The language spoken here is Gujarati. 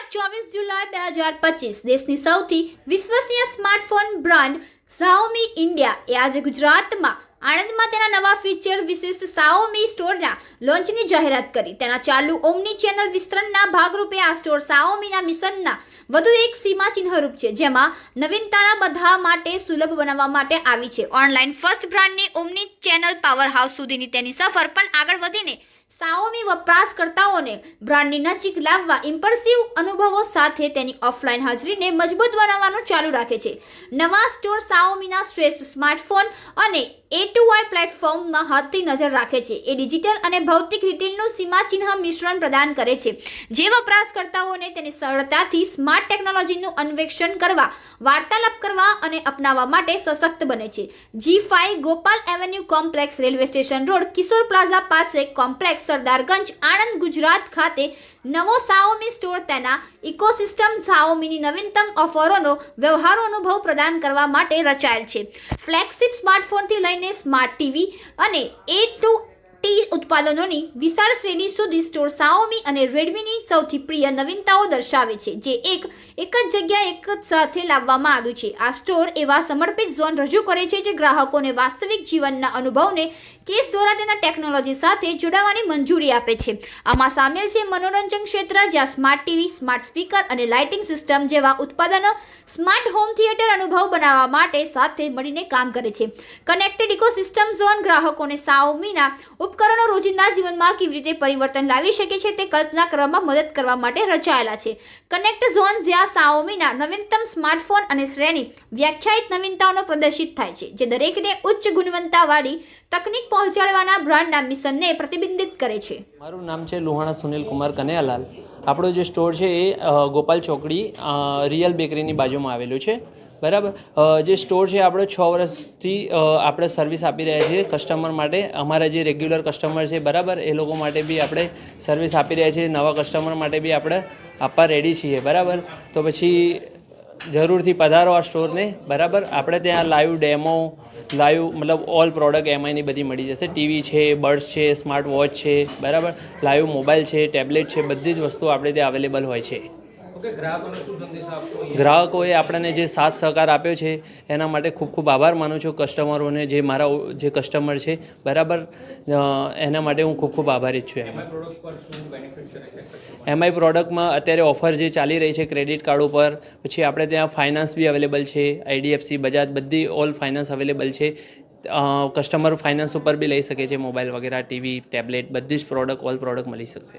તારીખ ચોવીસ જુલાઈ બે હજાર પચીસ. દેશની સૌથી વિશ્વસનીય સ્માર્ટફોન બ્રાન્ડ ઝાઓમી ઇન્ડિયા એ આજે ગુજરાતમાં આણંદમાં તેના નવા ફીચર વિશિષ્ટ સાઓમી સ્ટોરના લોન્ચની જાહેરાત કરી. તેના ચાલુ ઓમની ચેનલ વિસ્તરણના ભાગરૂપે આ સ્ટોર સાઓમીના મિશનના વધુ એક સીમા ચિહ્નરૂપ છે, જેમાં નવીનતાના બધા માટે સુલભ બનાવવા માટે આવી છે. ઓનલાઈન ફર્સ્ટ બ્રાન્ડની ઓમની ચેનલ પાવર હાઉસ સુધીની તેની સફર પણ આગળ વધીને Xiaomi વપરાશકર્તાઓને બ્રાન્ડની નજીક લાવવા ઇમ્પર્સિવ અનુભવો સાથે તેની ઓફલાઈન હાજરીને મજબૂત બનાવવાનું ચાલુ રાખે છે. નવા સ્ટોર સાઓમીના શ્રેષ્ઠ સ્માર્ટફોન અને એ ટુ વાય પ્લેટફોર્મમાં હાથથી નજર રાખે છે. એ ડિજિટલ અને ભૌતિક રિટેલનું સીમાચિહ્ન મિશ્રણ પ્રદાન કરે છે. જે વપરાશકર્તાઓને તેની સરળતાથી સ્માર્ટ ટેકનોલોજીનું અન્વેષણ કરવા, વાર્તાલાપ કરવા અને અપનાવવા માટે સશક્ત બને છે. G five Gopal avenue complex railway station road, Kishore plaza પાસે કોમ્પ્લેક્સ સરદારગંજ, આણંદ, ગુજરાત ખાતે નવો સાઓમી સ્ટોર તેના ઇકોસિસ્ટમ સાઓમીની નવીનતમ ઓફરોનો વ્યવહારો અનુભવ પ્રદાન કરવા માટે રચાયેલ છે. ફ્લેગશિપ સ્માર્ટફોનથી લઈને સ્માર્ટ ટીવી અને એ ટુ ટી ઉત્પાદનોની વિશાળ શ્રેણી સુધી સ્ટોર સાઓમી અને રેડમીની સૌથી પ્રિય નવીનતાઓ દર્શાવે છે, જે એક એક જ જગ્યાએ એક જ સાથે લાવવામાં આવ્યું છે. આ સ્ટોર એવા સમર્પિત ઝોન રજૂ કરે છે જે ગ્રાહકોને વાસ્તવિક જીવનના અનુભવને કેસ દ્વારા તેના ટેકનોલોજી સાથે જોડાવાની મંજૂરી આપે છે. આમાં સામેલ છે મનોરંજન ક્ષેત્ર, જ્યાં સ્માર્ટ ટીવી, સ્માર્ટ સ્પીકર અને લાઇટિંગ સિસ્ટમ જેવા ઉત્પાદનો સ્માર્ટ હોમ થિયેટર અનુભવ બનાવવા માટે સાથે મળીને કામ કરે છે. કનેક્ટેડ ઇકોસિસ્ટમ ઝોન ગ્રાહકોને સાઓમીના ઉપકરણો રોજિંદા જીવનમાં કેવી રીતે પરિવર્તન લાવી શકે છે તે કલ્પના કરવામાં મદદ કરવા માટે રચાયેલા છે. કનેક્ટ ઝોન જ્યાં સાઓમીના નવીનતમ સ્માર્ટફોન અને શ્રેણી વ્યાખ્યાયિત નવીનતાઓનો પ્રદર્શિત થાય છે, જે દરેકને ઉચ્ચ ગુણવત્તાવાળી તકનીક પહોંચાડવાના બ્રાન્ડના મિશનને પ્રતિબિંબિત કરે છે. મારું નામ છે લુહાણા સુનિલ કુમાર કનૈયાલાલ. આપણો જે સ્ટોર છે એ ગોપાલ ચોકડી રિયલ બેકરીની બાજુમાં આવેલું છે. બરાબર? જે સ્ટોર છે આપણો છ વર્ષથી આપણે સર્વિસ આપી રહ્યા છીએ કસ્ટમર માટે. અમારા જે રેગ્યુલર કસ્ટમર છે, બરાબર? એ લોકો માટે બી આપણે સર્વિસ આપી રહ્યા છીએ. નવા કસ્ટમર માટે બી આપણે આપવા રેડી છીએ, બરાબર? તો પછી જરૂરથી પધારો આ સ્ટોરને, બરાબર? આપણે ત્યાં લાઈવ ડેમો, લાઈવ મતલબ ઓલ પ્રોડક્ટ એમઆઈની બધી મળી જશે. ટીવી છે, બર્ડ્સ છે, સ્માર્ટ વોચ છે, બરાબર? લાઈવ મોબાઈલ છે, ટેબ્લેટ છે, બધી જ વસ્તુઓ આપણે ત્યાં અવેલેબલ હોય છે. ગ્રાહકોએ આપણને જે સાથ સહકાર આપ્યો છે એના માટે ખૂબ ખૂબ આભાર માનું છું. કસ્ટમરોને જે મારા જે કસ્ટમર છે બરાબર એના માટે હું ખૂબ ખૂબ આભારી છું એમ. એમઆઈ પ્રોડક્ટમાં અત્યારે ઓફર જે ચાલી રહી છે ક્રેડિટ કાર્ડ ઉપર પછી આપણે ત્યાં ફાઇનાન્સ બી અવેલેબલ છે આઈડીએફસી બજાજ બધી ઓલ ફાઇનાન્સ અવેલેબલ છે. કસ્ટમર ફાઇનાન્સ ઉપર બી લઈ શકે છે મોબાઈલ વગેરે ટીવી ટેબ્લેટ બધી જ પ્રોડક્ટ ઓલ પ્રોડક્ટ મળી શકશે.